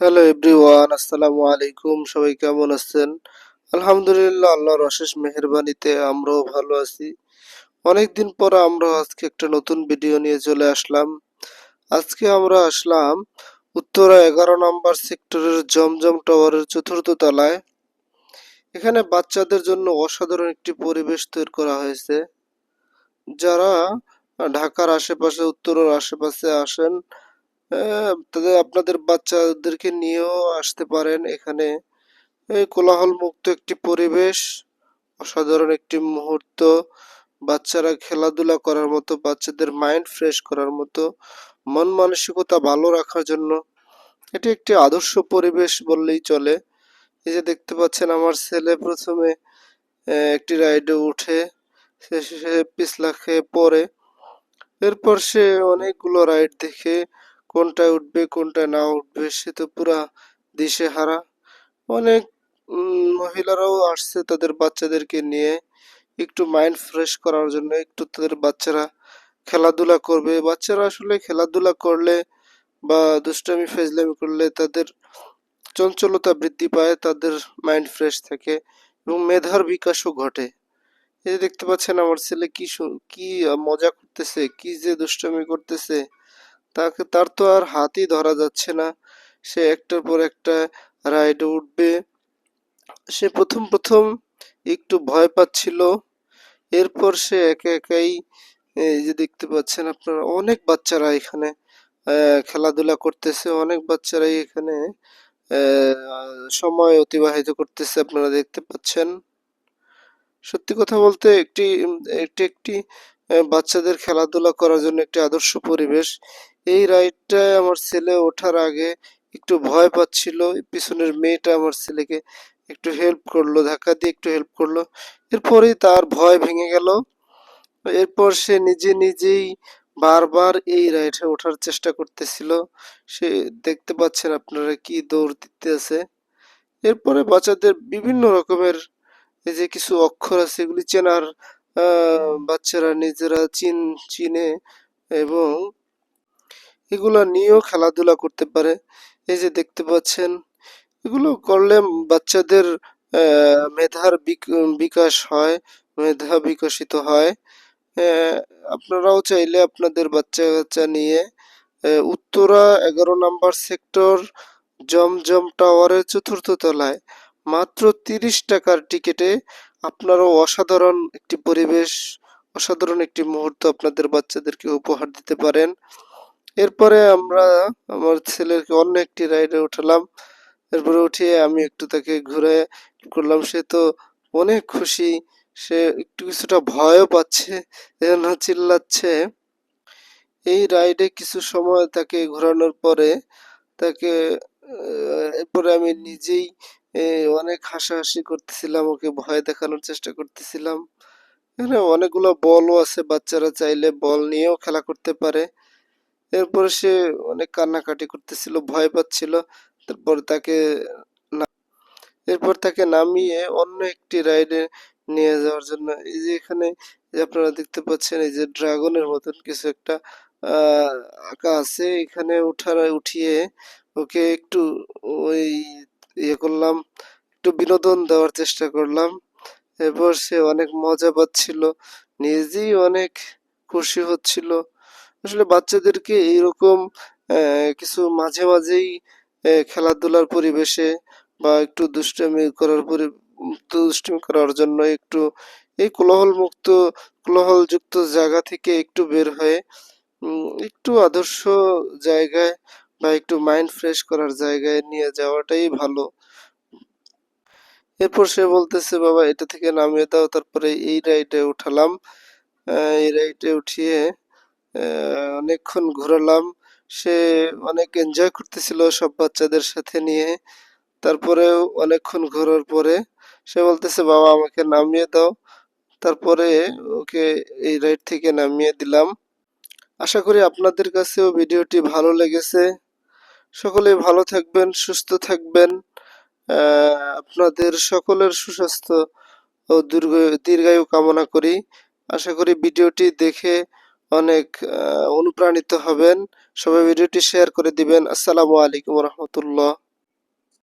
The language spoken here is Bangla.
হ্যালো এভরিওয়ান আসসালামু আলাইকুম সবাই কেমন আছেন? আলহামদুলিল্লাহ আল্লাহর অশেষ মেহেরবানিতে আমরাও ভালো আছি। অনেকদিন পর আমরা আজকে একটা নতুন ভিডিও নিয়ে চলে আসলাম। আজকে আমরা আসলাম উত্তরা এগারো নম্বর সেক্টরের জমজম টাওয়ারের চতুর্থ তলায়। এখানে বাচ্চাদের জন্য অসাধারণ একটি পরিবেশ তৈরি করা হয়েছে। যারা ঢাকার আশেপাশে, উত্তরের আশেপাশে আসেন তাদের আপনাদের বাচ্চাদেরকে নিয়েও আসতে পারেন এখানে। এই কোলাহল মুক্ত একটি পরিবেশ, অসাধারণ একটি মুহূর্ত, বাচ্চারা খেলাধুলা করার মতো, বাচ্চাদের মাইন্ড ফ্রেশ করার মতো, মন মানসিকতা ভালো রাখার জন্য। এটি একটি আদর্শ পরিবেশ বললেই চলে। এই যে দেখতে পাচ্ছেন আমার ছেলে প্রথমে একটি রাইডে উঠে সে সে পিছলা খেয়ে পড়ে। এরপর সে অনেকগুলো রাইড দেখে কোনটায় উঠবে, কোনটায় না উঠবে, সে তো পুরা দিশেহারা। অনেক মহিলারাও আসছে তাদের বাচ্চাদেরকে নিয়ে একটু মাইন্ড ফ্রেশ করার জন্য, একটু তাদের বাচ্চারা খেলাধুলা করবে। বাচ্চারা আসলে খেলাধুলা করলে বা দুষ্টামি, ফেজলামি করলে তাদের চঞ্চলতা বৃদ্ধি পায়, তাদের মাইন্ড ফ্রেশ থাকে এবং মেধার বিকাশও ঘটে। এই দেখতে পাচ্ছেন আমার ছেলে কি কি মজা করতেছে, কি যে দুষ্টামি করতেছে। তাকে, তার তো আর হাতই ধরা যাচ্ছে না। সে একটার পর একটা রাইডে উঠবে। সে প্রথম প্রথম একটু ভয় পাচ্ছিল। এরপর সে একে একাই, এই যে দেখতে পাচ্ছেন আপনারা, অনেক বাচ্চারা এখানে খেলাধুলা করতেছে। অনেক বাচ্চারাই এখানে সময় অতিবাহিত করতেছে আপনারা দেখতে পাচ্ছেন। সত্যি কথা বলতে একটি এটি একটি বাচ্চাদের খেলাধুলা করার জন্য একটি আদর্শ পরিবেশ। এই রাইডটায় আমার ছেলে ওঠার আগে একটু ভয় পাচ্ছিল, পিছনের মেয়েটা আমার ছেলেকে একটু হেল্প করল, ধাক্কা দিয়ে একটু হেল্প করল। এরপরেই তার ভয় ভেঙে গেল। এরপর সে নিজে নিজেই বারবার এই রাইডে ওঠার চেষ্টা করতেছিল। সে দেখতে পাচ্ছেন আপনারা কি দৌড় দিতে আছে। এরপরে বাচ্চাদের বিভিন্ন রকমের এই যে কিছু অক্ষর আছে, এগুলি চেনার বাচ্চারা নিজেরা চিন, চিনে এবং এগুলা নিয়েও খেলাধুলা করতে পারে। এই যে দেখতে পাচ্ছেন, এগুলো করলে বাচ্চাদের মেধার বিক- বিকাশ হয়, মেধা বিকশিত হয়। আপনারাও চাইলে আপনাদের বাচ্চা কাচ্চা নিয়ে উত্তরা এগারো নাম্বার সেক্টর জমজম টাওয়ারের চতুর্থ তলায় মাত্র তিরিশ টাকার টিকিটে আপনারাও অসাধারণ একটি পরিবেশ, অসাধারণ একটি মুহূর্ত আপনাদের বাচ্চাদেরকে উপহার দিতে পারেন। এরপরে আমরা আমার ছেলেকে অন্য একটি রাইডে উঠালাম। এরপরে উঠিয়ে আমি একটু তাকে ঘুরে করলাম। সে তো অনেক খুশি। সে একটু কিছুটা ভয়ও পাচ্ছে, এজন্য চিল্লাচ্ছে। এই রাইডে কিছু সময় তাকে ঘোরানোর পরে তাকে এরপরে আমি নিজেই অনেক হাসাহাসি করতেছিলাম, ওকে ভয় দেখানোর চেষ্টা করতেছিলাম। এখানে অনেকগুলো বলও আছে, বাচ্চারা চাইলে বল নিয়েও খেলা করতে পারে। এরপরে সে অনেক কান্নাকাটি করতেছিল, ভয় পাচ্ছিল। তারপর তাকে এরপর তাকে নামিয়ে অন্য একটি রাইডে নিয়ে যাওয়ার জন্য। এই যে এখানে আপনারা দেখতে পাচ্ছেন, এই যে ড্রাগনের মতন কিছু একটা আঁকা আছে। এখানে উঠার, উঠিয়ে ওকে একটু ওই ইয়ে করলাম, একটু বিনোদন দেওয়ার চেষ্টা করলাম। এরপর সে অনেক মজা পাচ্ছিল, নিজেই অনেক খুশি হচ্ছিল। আসলে বাচ্চাদেরকে এইরকম কিছু মাঝে মাঝেই খেলাধুলার পরিবেশে বা একটু দুষ্টামি করার পরি, দুষ্টামি করার জন্য একটু এই কোলাহল মুক্ত কোলাহল যুক্ত জায়গা থেকে একটু বের হয়ে একটু আদর্শ জায়গায় বা একটু মাইন্ড ফ্রেশ করার জায়গায় নিয়ে যাওয়াটাই ভালো। এরপর সে বলতেছে, বাবা, এটা থেকে নামিয়ে দাও, তারপরে এই রাইডে উঠালাম। এই রাইডে উঠিয়ে অনেকক্ষণ ঘোরালাম। সে অনেক এনজয় করতেছিল সব বাচ্চাদের সাথে নিয়ে। তারপরেও অনেকক্ষণ ঘোরার পরে সে বলতেছে, বাবা, আমাকে নামিয়ে দাও। তারপরে ওকে এই রাইড থেকে নামিয়ে দিলাম। আশা করি আপনাদের কাছেও ভিডিওটি ভালো লেগেছে। সকলে ভালো থাকবেন, সুস্থ থাকবেন। আপনাদের সকলের সুস্বাস্থ্য ও দীর্ঘ, দীর্ঘায়ু কামনা করি। আশা করি ভিডিওটি দেখে অনেক অনুপ্রাণিত হবেন। সবাই ভিডিওটি শেয়ার করে দিবেন। আসসালামু আলাইকুম রহমতুল্লাহ।